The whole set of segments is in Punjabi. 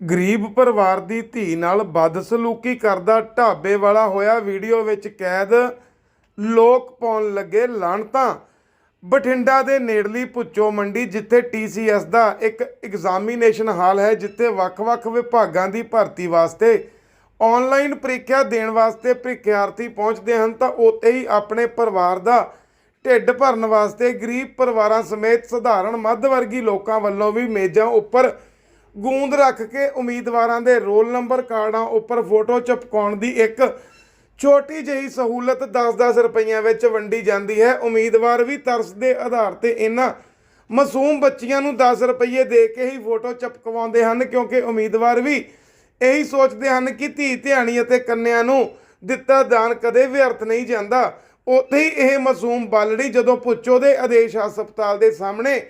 ਗਰੀਬ ਪਰਿਵਾਰ ਦੀ ਧੀ ਨਾਲ ਬਦਸਲੂਕੀ ਕਰਦਾ ਢਾਬੇ ਵਾਲਾ ਹੋਇਆ ਵੀਡੀਓ ਵਿੱਚ ਕੈਦ। ਲੋਕ ਪਾਉਣ ਲੱਗੇ ਲਾਣਤਾਂ ਬਠਿੰਡਾ ਦੇ ਨੇੜਲੀ ਭੁੱਚੋ ਮੰਡੀ ਜਿੱਥੇ TCS ਦਾ ਇੱਕ ਐਗਜ਼ਾਮੀਨੇਸ਼ਨ ਹਾਲ ਹੈ, ਜਿੱਥੇ ਵੱਖ-ਵੱਖ ਵਿਭਾਗਾਂ ਦੀ ਭਰਤੀ ਵਾਸਤੇ ਆਨਲਾਈਨ ਪ੍ਰੀਖਿਆ ਦੇਣ ਵਾਸਤੇ ਪ੍ਰੀਖਿਆਰਥੀ ਪਹੁੰਚਦੇ ਹਨ, ਤਾਂ ਉੱਥੇ ਹੀ ਆਪਣੇ ਪਰਿਵਾਰ ਦਾ ਢਿੱਡ ਭਰਨ ਵਾਸਤੇ ਗਰੀਬ ਪਰਿਵਾਰਾਂ ਸਮੇਤ ਸਧਾਰਨ ਮੱਧ ਵਰਗੀ ਲੋਕਾਂ ਵੱਲੋਂ ਵੀ ਮੇਜ਼ਾਂ ਉੱਪਰ ਗੂੰਦ ਰੱਖ ਕੇ ਉਮੀਦਵਾਰਾਂ ਦੇ ਰੋਲ ਨੰਬਰ ਕਾਰਡਾਂ ਉੱਪਰ ਫੋਟੋ ਚਿਪਕਾਉਣ ਦੀ ਇੱਕ ਛੋਟੀ ਜਿਹੀ ਸਹੂਲਤ 10-10 ਰੁਪਈਆਂ ਵਿੱਚ ਵੰਡੀ ਜਾਂਦੀ ਹੈ। ਉਮੀਦਵਾਰ ਵੀ ਤਰਸ ਦੇ ਆਧਾਰ ਤੇ ਇਹਨਾਂ ਮਾਸੂਮ ਬੱਚੀਆਂ ਨੂੰ 10 ਰੁਪਏ ਦੇ ਕੇ ਹੀ ਫੋਟੋ ਚਿਪਕਵਾਉਂਦੇ ਹਨ, ਕਿਉਂਕਿ ਉਮੀਦਵਾਰ ਵੀ ਇਹੀ ਸੋਚਦੇ ਹਨ ਕਿ ਧੀ ਧਿਆਣੀ ਅਤੇ ਕੰਨਿਆਂ ਨੂੰ ਦਿੱਤਾ ਦਾਨ ਕਦੇ ਵਿਅਰਥ ਨਹੀਂ ਜਾਂਦਾ। ਉੱਥੇ ਹੀ ਇਹ ਮਾਸੂਮ ਬਾਲੜੀ ਜਦੋਂ ਪੁੱਛੋ ਦੇ ਆਦੇਸ਼ ਹਸਪਤਾਲ ਦੇ ਸਾਹਮਣੇ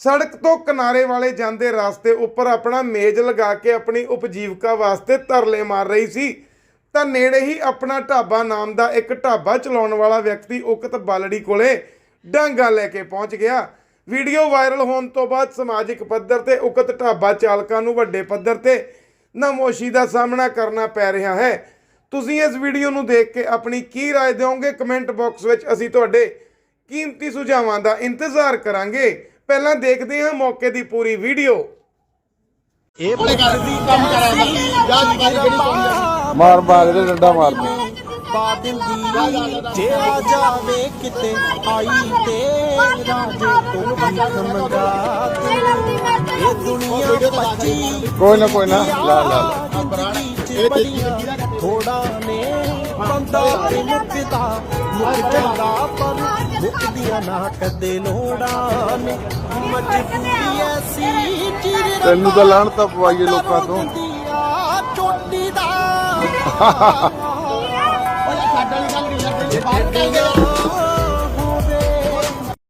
ਸੜਕ ਤੋਂ ਕਿਨਾਰੇ ਵਾਲੇ ਜਾਂਦੇ ਰਸਤੇ ਉੱਪਰ ਆਪਣਾ ਮੇਜ਼ ਲਗਾ ਕੇ ਆਪਣੀ ਉਪਜੀਵਕਾ ਵਾਸਤੇ ਤਰਲੇ ਮਾਰ ਰਹੀ ਸੀ ਤਾਂ ਨੇੜੇ ਹੀ ਆਪਣਾ ਢਾਬਾ ਨਾਮ ਦਾ ਇੱਕ ਢਾਬਾ ਚਲਾਉਣ ਵਾਲਾ ਵਿਅਕਤੀ ਉਕਤ ਬਾਲੜੀ ਕੋਲੇ ਡਾਂਗਾ ਲੈ ਕੇ ਪਹੁੰਚ ਗਿਆ ਵੀਡੀਓ ਵਾਇਰਲ ਹੋਣ ਤੋਂ ਬਾਅਦ ਸਮਾਜਿਕ ਪੱਧਰ ਤੇ ਉਕਤ ਢਾਬਾ ਚਾਲਕਾਂ ਨੂੰ ਵੱਡੇ ਪੱਧਰ ਤੇ ਨਮੋਸ਼ੀ ਦਾ ਸਾਹਮਣਾ ਕਰਨਾ ਪੈ ਰਿਹਾ ਹੈ ਤੁਸੀਂ ਇਸ ਵੀਡੀਓ ਨੂੰ ਦੇਖ ਕੇ ਆਪਣੀ ਕੀ رائے ਦਿਓਗੇ ਕਮੈਂਟ ਬਾਕਸ ਵਿੱਚ ਅਸੀਂ ਤੁਹਾਡੇ ਕੀਮਤੀ ਸੁਝਾਵਾਂ ਦਾ ਇੰਤਜ਼ਾਰ ਕਰਾਂਗੇ ਪਹਿਲਾਂ ਦੇਖਦੇ ਹਾਂ ਮੌਕੇ ਦੀ ਪੂਰੀ ਵੀਡੀਓ। ਇਹ ਆਪਣੇ ਘਰ ਦੀ ਕੰਮ ਕਰਾ ਦੀ ਜਾਂ ਜਵਾਈ ਜਿਹੜੀ ਪਾਉਂਦੀ ਮਾਰ ਮਾਰ ਦੇ ਡੰਡਾ ਮਾਰਦੇ ਬਾਦਲ ਦੀ ਜੇ ਆ ਜਾਵੇ ਕਿਤੇ ਆਈ ਤੇ ਰਾਜੇ ਤੋਂ ਮੰਗਾ ਇਹ ਦੁਨੀਆ ਪੱਚੀ ਕੋਈ ਨਾ ਕੋਈ ਨਾ। ਲਾ ਲਾ ਲਾ। ਥੋੜਾ ਨੇ। ਬੰਦਾ ਤੇ ਮੁੱਕਦਾ ਮੁੱਕ ਜਾਂਦਾ ਪਰ ਮੁੱਕਦੀਆਂ ਨਾ ਕਦੇ ਲੋੜਾਂ ਨੇ। ਮਜਬੂਰੀ ਐਸੀ ਚਿਰ ਤੈਨੂੰ ਤਾਂ ਲਾਹਣ ਤਾਂ ਪਵਾਈਏ ਲੋਕਾਂ ਤੋਂ। ਚੋਟੀ ਦਾ। ਉਹ ਸਾਡੇ ਵਾਲੀ ਗੱਲ ਨਹੀਂ ਕਰਦੇ ਬਾਹਰ ਕਹਿੰਦੇ